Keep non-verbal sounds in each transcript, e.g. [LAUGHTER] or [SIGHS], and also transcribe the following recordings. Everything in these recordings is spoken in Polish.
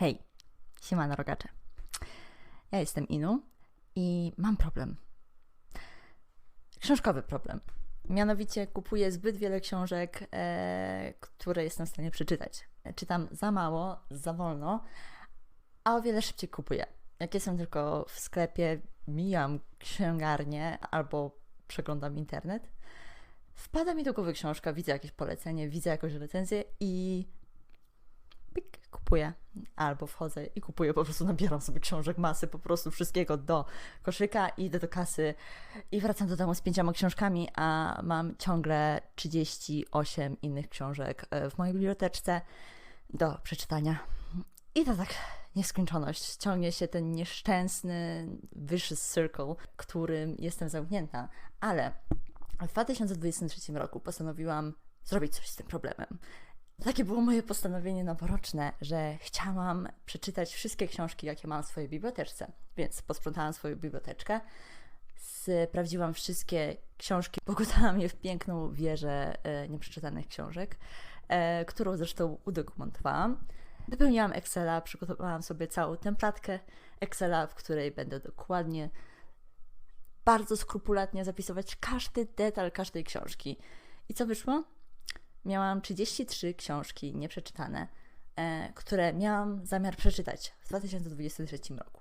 Hej, siemano rogacze. Ja jestem Inu i mam problem. Książkowy problem. Mianowicie kupuję zbyt wiele książek, e, które jestem w stanie przeczytać. Czytam za mało, za wolno, a o wiele szybciej kupuję. Jak jestem tylko w sklepie, mijam księgarnię albo przeglądam internet, wpada mi do głowy książka, widzę jakieś polecenie, widzę jakąś recenzję i kupuję. Albo wchodzę i kupuję, po prostu nabieram sobie książek masy, po prostu wszystkiego do koszyka, idę do kasy i wracam do domu z pięcioma książkami, a mam ciągle 38 innych książek e, w mojej biblioteczce do przeczytania. I to tak nieskończoność. Ciągnie się ten nieszczęsny vicious circle, którym jestem zamknięta. Ale w 2023 roku postanowiłam zrobić coś z tym problemem. Takie było moje postanowienie noworoczne, że chciałam przeczytać wszystkie książki, jakie mam w swojej biblioteczce. Więc posprzątałam swoją biblioteczkę, sprawdziłam wszystkie książki, [LAUGHS] pokutałam je w piękną wieżę e, nieprzeczytanych książek, e, którą zresztą udokumentowałam. Wypełniłam Excela, przygotowałam sobie całą templatkę Excela, w której będę dokładnie, bardzo skrupulatnie zapisywać każdy detal każdej książki. I co wyszło? Miałam 33 książki nieprzeczytane, e, które miałam zamiar przeczytać w 2023 roku.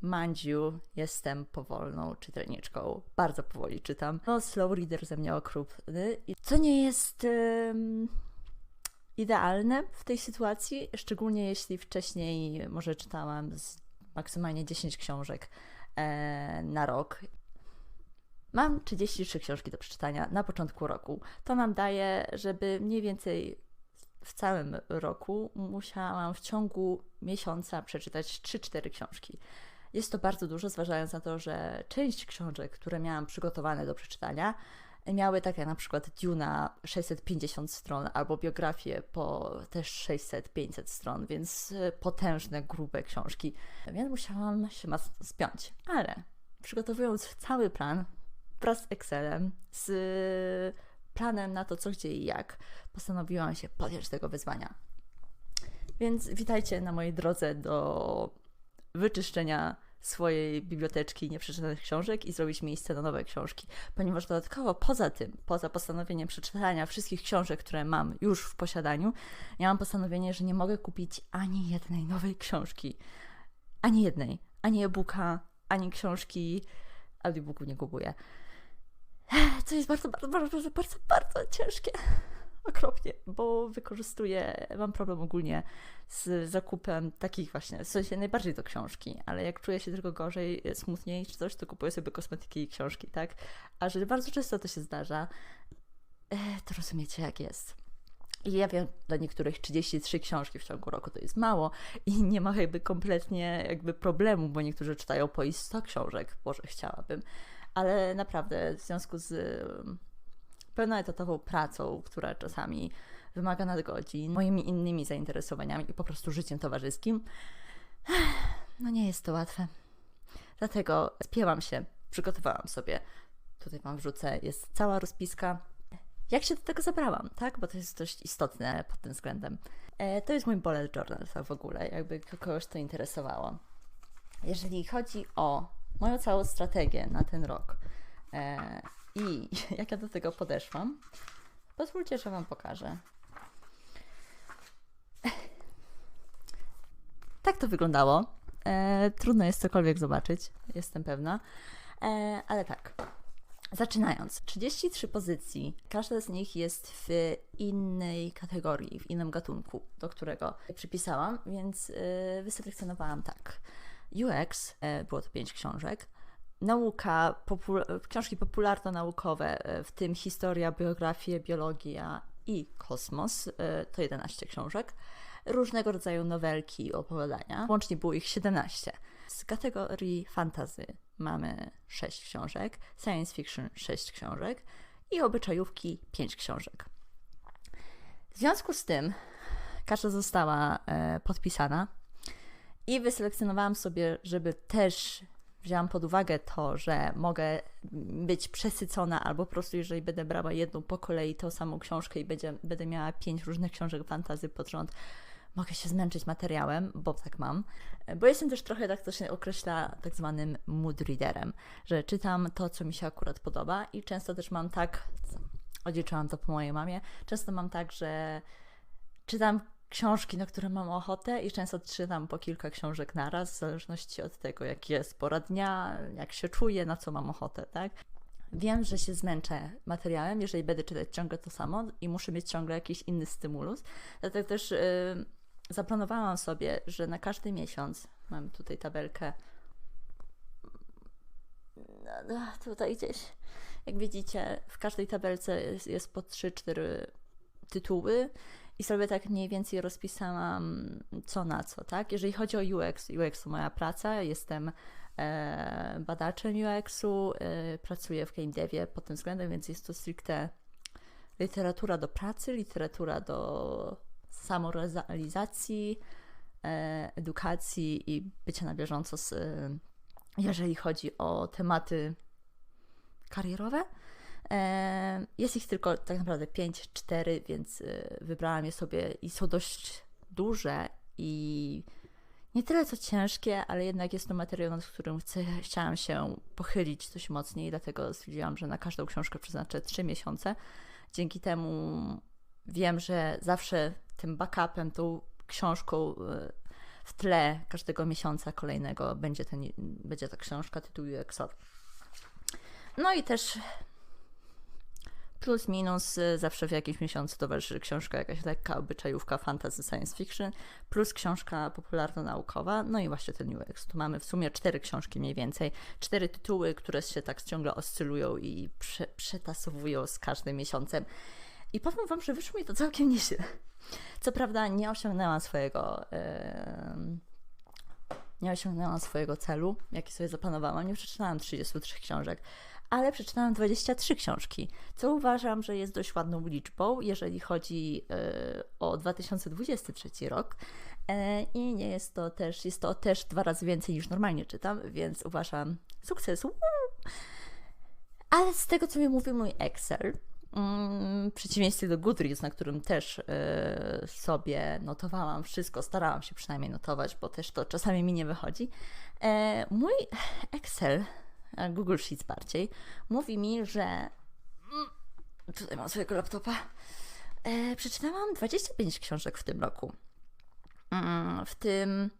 Mandziu, jestem powolną czytelniczką. Bardzo powoli czytam. No, slow reader ze mnie okrutny. Co nie jest idealne w tej sytuacji, szczególnie jeśli wcześniej może czytałam maksymalnie 10 książek e, na rok. Mam 33 książki do przeczytania na początku roku. To nam daje, żeby mniej więcej w całym roku musiałam w ciągu miesiąca przeczytać 3-4 książki. Jest to bardzo dużo, zważając na to, że część książek, które miałam przygotowane do przeczytania, miały tak jak na przykład Duna 650 stron albo biografię po też 600-500 stron, więc potężne, grube książki. Więc musiałam się mocno spiąć. Ale przygotowując cały plan wraz z Excelem, z planem na to, co, gdzie i jak, postanowiłam się podjąć tego wyzwania. Więc witajcie na mojej drodze do wyczyszczenia swojej biblioteczki nieprzeczytanych książek i zrobić miejsce na nowe książki. Ponieważ dodatkowo poza tym, poza postanowieniem przeczytania wszystkich książek, które mam już w posiadaniu, ja mam postanowienie, że nie mogę kupić ani jednej nowej książki. Ani jednej. Ani e-booka, ani książki. Audiobooków nie kupuję. Co jest bardzo, bardzo, bardzo, bardzo, bardzo, bardzo ciężkie okropnie, bo wykorzystuję, mam problem ogólnie z zakupem takich właśnie, w sensie najbardziej do książki, ale jak czuję się tylko gorzej, smutniej czy coś, to kupuję sobie kosmetyki i książki, tak? A że bardzo często to się zdarza, e, to rozumiecie jak jest. I ja wiem, dla niektórych 33 książki w ciągu roku to jest mało i nie ma jakby kompletnie jakby problemu, bo niektórzy czytają po i 100 książek, Boże, chciałabym. Ale naprawdę w związku z pełnoetatową pracą, która czasami wymaga nadgodzin, moimi innymi zainteresowaniami i po prostu życiem towarzyskim, [SIGHS] no nie jest to łatwe. Dlatego spięłam się, przygotowałam sobie. Tutaj Wam wrzucę, jest cała rozpiska. Jak się do tego zabrałam, tak? Bo to jest dość istotne pod tym względem. E, to jest mój bullet journal w ogóle, jakby kogoś to interesowało. Jeżeli chodzi o moją całą strategię na ten rok, e, i [LAUGHS] jak ja do tego podeszłam, pozwólcie, że Wam pokażę. [LAUGHS] Tak to wyglądało. E, trudno jest cokolwiek zobaczyć, jestem pewna. E, ale tak, zaczynając. 33 pozycji. Każda z nich jest w innej kategorii, w innym gatunku, do którego przypisałam, więc e, wyselekcjonowałam tak. UX, e, było to 5 książek nauka, książki popularno-naukowe, e, w tym historia, biografia, biologia i kosmos, e, to 11 książek. Różnego rodzaju nowelki i opowiadania. Łącznie było ich 17. Z kategorii fantazy mamy 6 książek, science fiction 6 książek i obyczajówki 5 książek. W związku z tym każda została podpisana i wyselekcjonowałam sobie, żeby też wzięłam pod uwagę to, że mogę być przesycona, albo po prostu, jeżeli będę brała jedną po kolei tą samą książkę i będzie, będę miała pięć różnych książek fantazy pod rząd, mogę się zmęczyć materiałem, bo tak mam. Bo jestem też trochę, tak to się określa, tak zwanym mood readerem, że czytam to, co mi się akurat podoba i często też mam tak, odziedziczyłam to po mojej mamie, często mam tak, że czytam książki, na które mam ochotę i często czytam po kilka książek naraz, w zależności od tego, jaki jest pora dnia, jak się czuję, na co mam ochotę, tak? Wiem, że się zmęczę materiałem, jeżeli będę czytać ciągle to samo i muszę mieć ciągle jakiś inny stymulus. Dlatego też yy, zaplanowałam sobie, że na każdy miesiąc, mam tutaj tabelkę, tutaj gdzieś, jak widzicie, w każdej tabelce jest, jest po 3-4 tytuły i sobie tak mniej więcej rozpisałam co na co, tak? Jeżeli chodzi o UX, UX to moja praca, jestem e, badaczem UX-u, e, pracuję w game devie pod tym względem, więc jest to stricte literatura do pracy, literatura do samorealizacji, e, edukacji i bycia na bieżąco, z, e, jeżeli chodzi o tematy karierowe. Jest ich tylko tak naprawdę 5, 4, więc e, wybrałam je sobie i są dość duże i nie tyle co ciężkie, ale jednak jest to materiał, nad którym chcę, chciałam się pochylić coś mocniej, dlatego stwierdziłam, że na każdą książkę przeznaczę 3 miesiące. Dzięki temu wiem, że zawsze tym backupem, tą książką e, w tle każdego miesiąca kolejnego będzie, ten, będzie ta książka tytułu UX. No i też plus minus y, zawsze w jakimś miesiącu towarzyszy książka jakaś lekka obyczajówka fantasy science fiction, plus książka popularno-naukowa, no i właśnie ten UX. Tu mamy w sumie cztery książki mniej więcej, cztery tytuły, które się tak ciągle oscylują i prze, przetasowują z każdym miesiącem. I powiem Wam, że wyszło mi to całkiem nieźle. Co prawda nie osiągnęłam swojego... Yy nie osiągnęłam swojego celu, jaki sobie zaplanowałam. Nie przeczytałam 33 książek, ale przeczytałam 23 książki, co uważam, że jest dość ładną liczbą, jeżeli chodzi e, o 2023 rok. E, I nie jest to też, jest to też dwa razy więcej niż normalnie czytam, więc uważam sukces. Ale z tego, co mi mówi mój Excel, mm, w przeciwieństwie do Goodreads, na którym też y, sobie notowałam wszystko, starałam się przynajmniej notować, bo też to czasami mi nie wychodzi. E, mój Excel, Google Sheets bardziej, mówi mi, że mm, tutaj mam swojego laptopa. E, przeczytałam 25 książek w tym roku. Mm, w tym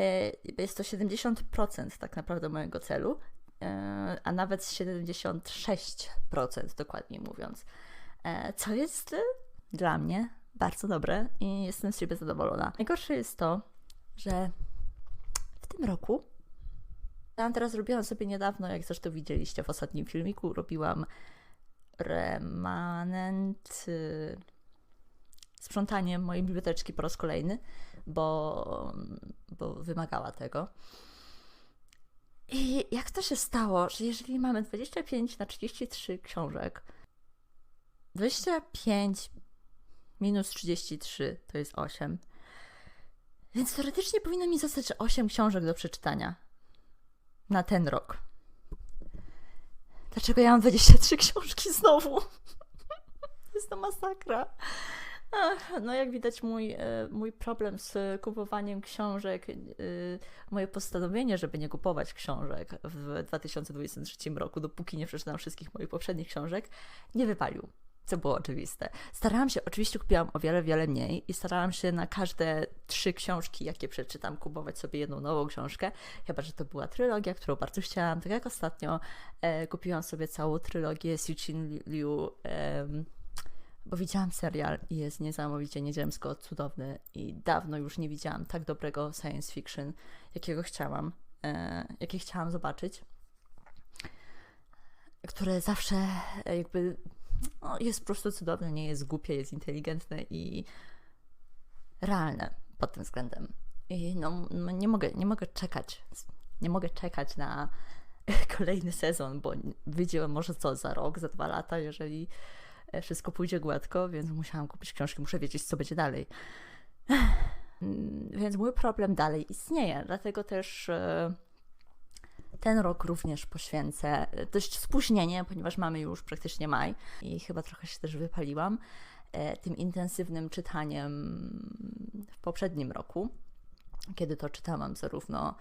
e, jest to 70% tak naprawdę mojego celu, e, a nawet 76% dokładniej mówiąc. E, co jest e, dla mnie bardzo dobre i jestem z siebie zadowolona. Najgorsze jest to, że w tym roku ja teraz robiłam sobie niedawno, jak zresztą widzieliście w ostatnim filmiku, robiłam remanent y, sprzątanie mojej biblioteczki po raz kolejny, bo, bo wymagała tego. I jak to się stało, że jeżeli mamy 25 na 33 książek, 25 minus 33 to jest 8, więc teoretycznie powinno mi zostać 8 książek do przeczytania na ten rok. Dlaczego ja mam 23 książki znowu? [LAUGHS] Jest to masakra. Ach, no jak widać mój, e, mój problem z kupowaniem książek, e, moje postanowienie, żeby nie kupować książek w 2023 roku, dopóki nie przeczytam wszystkich moich poprzednich książek, nie wypalił co było oczywiste. Starałam się, oczywiście kupiłam o wiele, wiele mniej i starałam się na każde trzy książki, jakie przeczytam, kupować sobie jedną nową książkę, chyba, że to była trylogia, którą bardzo chciałam, tak jak ostatnio e, kupiłam sobie całą trylogię Cixin Liu, e, bo widziałam serial i jest niesamowicie nieziemsko cudowny i dawno już nie widziałam tak dobrego science fiction, jakiego chciałam, e, jakie chciałam zobaczyć które zawsze e, jakby no, jest po prostu cudowne, nie jest głupie, jest inteligentne i realne pod tym względem. I no, nie, mogę, nie mogę czekać, nie mogę czekać na [LAUGHS] kolejny sezon, bo wyjdzie może co za rok, za dwa lata, jeżeli wszystko pójdzie gładko, więc musiałam kupić książki, muszę wiedzieć, co będzie dalej. [SIGHS] Więc mój problem dalej istnieje, dlatego też e, ten rok również poświęcę dość spóźnienie, ponieważ mamy już praktycznie maj i chyba trochę się też wypaliłam. e, tym intensywnym czytaniem w poprzednim roku, kiedy to czytałam zarówno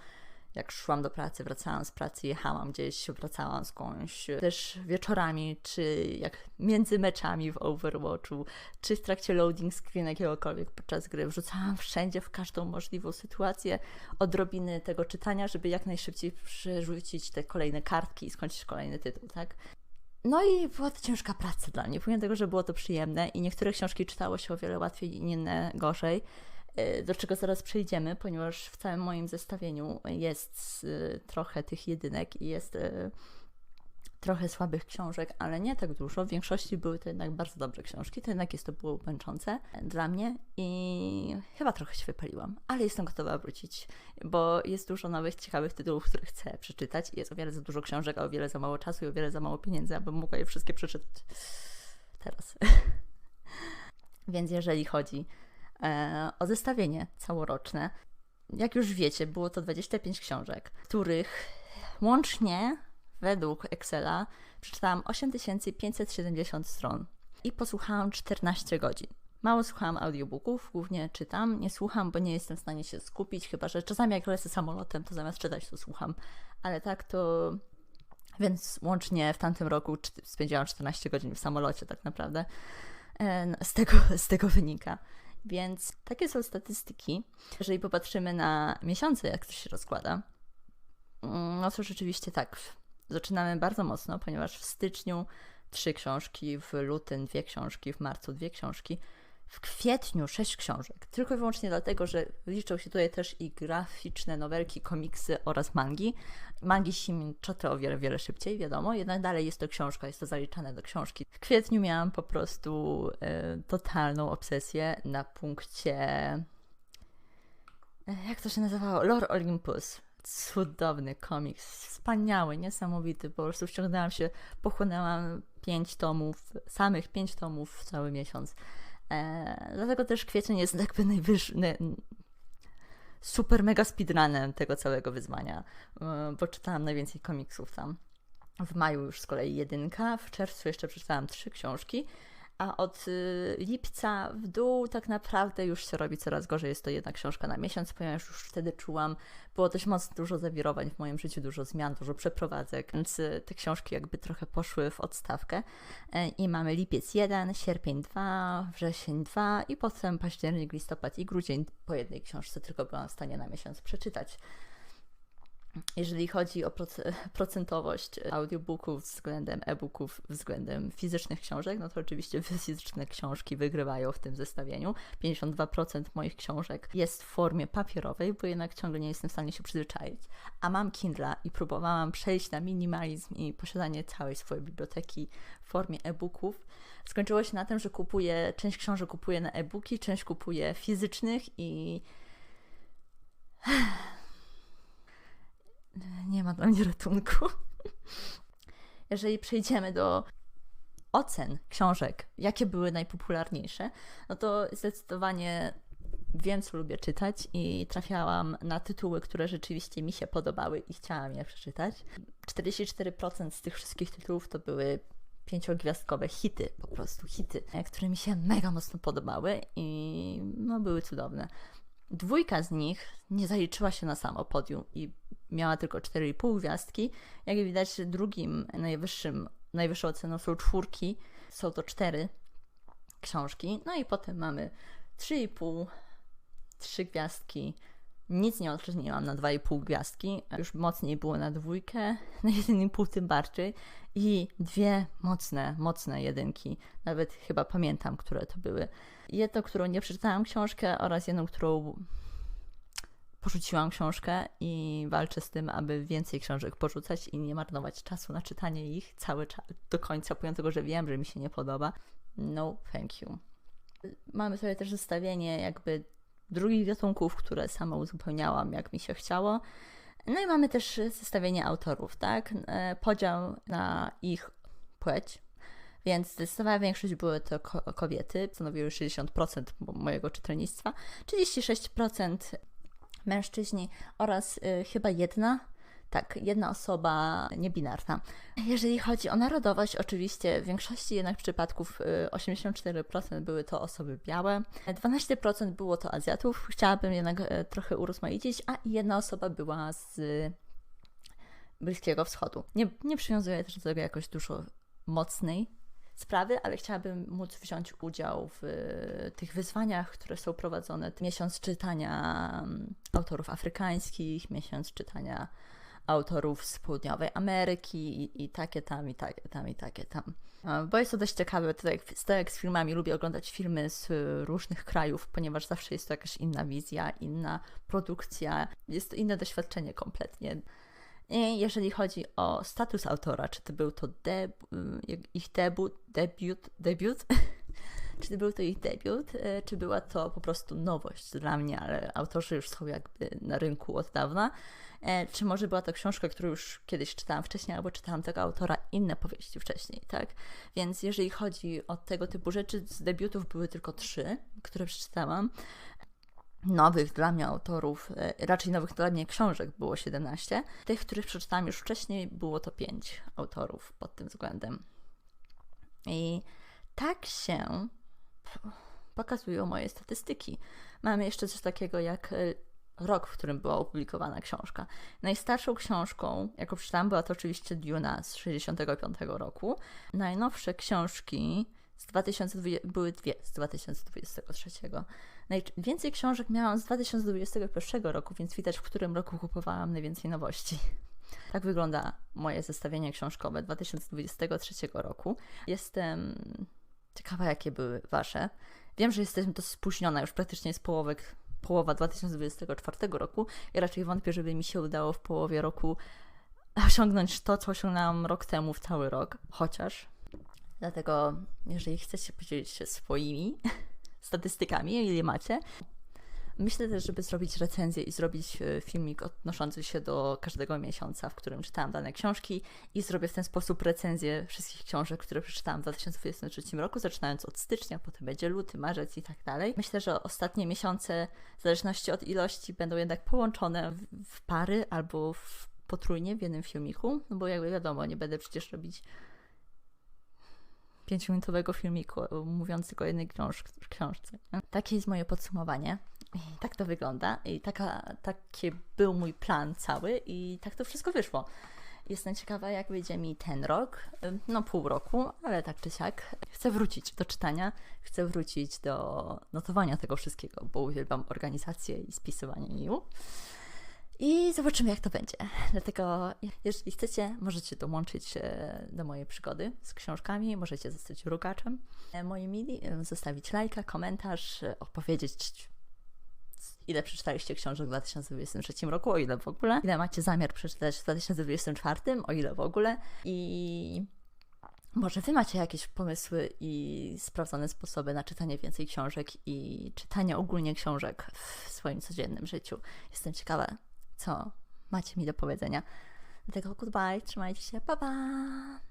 jak szłam do pracy, wracałam z pracy, jechałam gdzieś, wracałam skądś, też wieczorami, czy jak między meczami w Overwatchu, czy w trakcie loading screen jakiegokolwiek podczas gry, wrzucałam wszędzie, w każdą możliwą sytuację odrobiny tego czytania, żeby jak najszybciej przerzucić te kolejne kartki i skończyć kolejny tytuł, tak? No i była to ciężka praca dla mnie, pomimo tego, że było to przyjemne i niektóre książki czytało się o wiele łatwiej, inne gorzej. E, do czego zaraz przejdziemy, ponieważ w całym moim zestawieniu jest e, trochę tych jedynek i jest e, trochę słabych książek, ale nie tak dużo. W większości były to jednak bardzo dobre książki, to jednak jest to było męczące dla mnie i chyba trochę się wypaliłam, ale jestem gotowa wrócić, bo jest dużo nowych, ciekawych tytułów, które chcę przeczytać. Jest o wiele za dużo książek, a o wiele za mało czasu i o wiele za mało pieniędzy, abym mogła je wszystkie przeczytać teraz. [LAUGHS] Więc jeżeli chodzi o zestawienie całoroczne. Jak już wiecie, było to 25 książek, których łącznie według Excela przeczytałam 8570 stron i posłuchałam 14 godzin. Mało słuchałam audiobooków, głównie czytam. Nie słucham, bo nie jestem w stanie się skupić, chyba że czasami jak lecę samolotem, to zamiast czytać, to słucham. Ale tak to. Więc łącznie w tamtym roku spędziłam 14 godzin w samolocie, tak naprawdę. E, z tego, z tego wynika. Więc takie są statystyki. Jeżeli popatrzymy na miesiące, jak to się rozkłada, mm, no to rzeczywiście tak. Zaczynamy bardzo mocno, ponieważ w styczniu trzy książki, w lutym dwie książki, w marcu dwie książki, w kwietniu sześć książek. Tylko i wyłącznie dlatego, że liczą się tutaj też i graficzne nowelki, komiksy oraz mangi. Mangi się czyta o wiele, wiele szybciej, wiadomo, jednak dalej jest to książka, jest to zaliczane do książki. W kwietniu miałam po prostu e, totalną obsesję na punkcie. E, jak to się nazywało? Lore Olympus. Cudowny komiks, wspaniały, niesamowity. Po prostu wciągnęłam się, pochłonęłam pięć tomów, samych pięć tomów w cały miesiąc. E, dlatego też kwiecień jest jakby najwyższy, super mega speedrunem tego całego wyzwania, e, bo czytałam najwięcej komiksów tam. W maju już z kolei jedynka, w czerwcu jeszcze przeczytałam trzy książki, a od y, lipca w dół tak naprawdę już się robi coraz gorzej. Jest to jedna książka na miesiąc, ponieważ już wtedy czułam, było dość mocno dużo zawirowań w moim życiu, dużo zmian, dużo przeprowadzek, więc y, te książki jakby trochę poszły w odstawkę. E, I mamy lipiec 1, sierpień 2, wrzesień 2 i potem październik, listopad i grudzień po jednej książce tylko byłam w stanie na miesiąc przeczytać. Jeżeli chodzi o [LAUGHS] procentowość audiobooków względem e-booków, względem fizycznych książek, no to oczywiście [LAUGHS] fizyczne książki wygrywają w tym zestawieniu. 52% moich książek jest w formie papierowej, bo jednak ciągle nie jestem w stanie się przyzwyczaić. A mam Kindle i próbowałam przejść na minimalizm i posiadanie całej swojej biblioteki w formie e-booków. Skończyło się na tym, że kupuję, część książek kupuję na e-booki, część kupuję fizycznych i nie ma dla mnie ratunku. Jeżeli przejdziemy do ocen książek, jakie były najpopularniejsze, no to zdecydowanie wiem, co lubię czytać i trafiałam na tytuły, które rzeczywiście mi się podobały i chciałam je przeczytać. 44% z tych wszystkich tytułów to były pięciogwiazdkowe hity, po prostu hity, które mi się mega mocno podobały i no, były cudowne. Dwójka z nich nie zaliczyła się na samo podium i miała tylko 4,5 gwiazdki. Jak widać, drugim najwyższym, najwyższą oceną są czwórki, są to cztery książki. No i potem mamy 3,5, 3 gwiazdki. Nic nie odróżniłam na 2,5 gwiazdki, już mocniej było na dwójkę, na 1,5 tym bardziej i dwie mocne, mocne jedynki. Nawet chyba pamiętam, które to były. Jedną, którą nie przeczytałam książkę oraz jedną, którą porzuciłam książkę i walczę z tym, aby więcej książek porzucać i nie marnować czasu na czytanie ich cały czas do końca, pomimo tego, że wiem, że mi się nie podoba. No, thank you. Mamy tutaj też zestawienie jakby drugich gatunków, które sama uzupełniałam, jak mi się chciało. No i mamy też zestawienie autorów, tak? E, podział na ich płeć, więc zdecydowana większość były to kobiety, stanowiły 60% mojego czytelnictwa, 36% mężczyźni oraz y, chyba jedna Tak, jedna osoba niebinarna. Jeżeli chodzi o narodowość, oczywiście w większości jednak przypadków y, 84% były to osoby białe, 12% było to Azjatów. Chciałabym jednak e, trochę urozmaicić, a jedna osoba była z Bliskiego Wschodu. Nie, nie przywiązuję też do tego jakoś dużo mocnej sprawy, ale chciałabym móc wziąć udział w e, tych wyzwaniach, które są prowadzone. Miesiąc czytania mm, autorów afrykańskich, miesiąc czytania autorów z południowej Ameryki i, i takie tam, i takie tam, i takie tam. Bo jest to dość ciekawe, jak, tak jak z filmami, lubię oglądać filmy z różnych krajów, ponieważ zawsze jest to jakaś inna wizja, inna produkcja, jest to inne doświadczenie kompletnie. Jeżeli chodzi o status autora, czy to był to deb, ich debiut, debiut, debiut? [LAUGHS] czy był to ich debiut, e, czy była to po prostu nowość dla mnie, ale autorzy już są jakby na rynku od dawna, e, czy może była to książka, którą już kiedyś czytałam wcześniej, albo czytałam tego autora inne powieści wcześniej, tak? Więc jeżeli chodzi o tego typu rzeczy, z debiutów były tylko trzy, które przeczytałam nowych dla mnie autorów, e, raczej nowych dla mnie książek było 17. Tych, których przeczytałam już wcześniej, było to 5 autorów pod tym względem. I tak się pokazują moje statystyki. Mamy jeszcze coś takiego jak e, rok, w którym była opublikowana książka. Najstarszą książką, jaką przeczytałam, była to oczywiście Duna z 65 roku. Najnowsze książki z 2020, były dwie z 2023. Najwięcej książek miałam z 2021 roku, więc widać, w którym roku kupowałam najwięcej nowości. [LAUGHS] Tak wygląda moje zestawienie książkowe 2023 roku. Jestem ciekawa, jakie były Wasze. Wiem, że jestem to spóźniona, już praktycznie jest połowek, połowa 2024 roku i raczej wątpię, żeby mi się udało w połowie roku [LAUGHS] osiągnąć to, co osiągnęłam rok temu w cały rok, chociaż. Dlatego, jeżeli chcecie podzielić się swoimi [LAUGHS] statystykami, ile macie, Myślę też, żeby zrobić recenzję i zrobić e, filmik odnoszący się do każdego miesiąca, w którym czytałam dane książki i zrobię w ten sposób recenzję wszystkich książek, które przeczytałam w 2023 roku, zaczynając od stycznia, potem będzie luty, marzec i tak dalej. Myślę, że ostatnie miesiące, w zależności od ilości, będą jednak połączone w pary albo w potrójnie w jednym filmiku, no bo jakby wiadomo, nie będę przecież robić pięciominutowego filmiku mówiącego o jednej książ książce. Takie jest moje podsumowanie. I tak to wygląda. I taka, taki był mój plan cały i tak to wszystko wyszło. Jestem ciekawa, jak wyjdzie mi ten rok, no pół roku, ale tak czy siak. Chcę wrócić do czytania, chcę wrócić do notowania tego wszystkiego, bo uwielbiam organizację i spisywanie new. I zobaczymy, jak to będzie. Dlatego, jeżeli chcecie, możecie dołączyć się do mojej przygody z książkami, możecie zostać rukaczem mojej mili, zostawić lajka, komentarz, opowiedzieć, ile przeczytaliście książek w 2023 roku, o ile w ogóle, ile macie zamiar przeczytać w 2024, o ile w ogóle. I może Wy macie jakieś pomysły i sprawdzone sposoby na czytanie więcej książek i czytanie ogólnie książek w swoim codziennym życiu. Jestem ciekawa, co macie mi do powiedzenia. Dlatego goodbye, trzymajcie się, pa pa!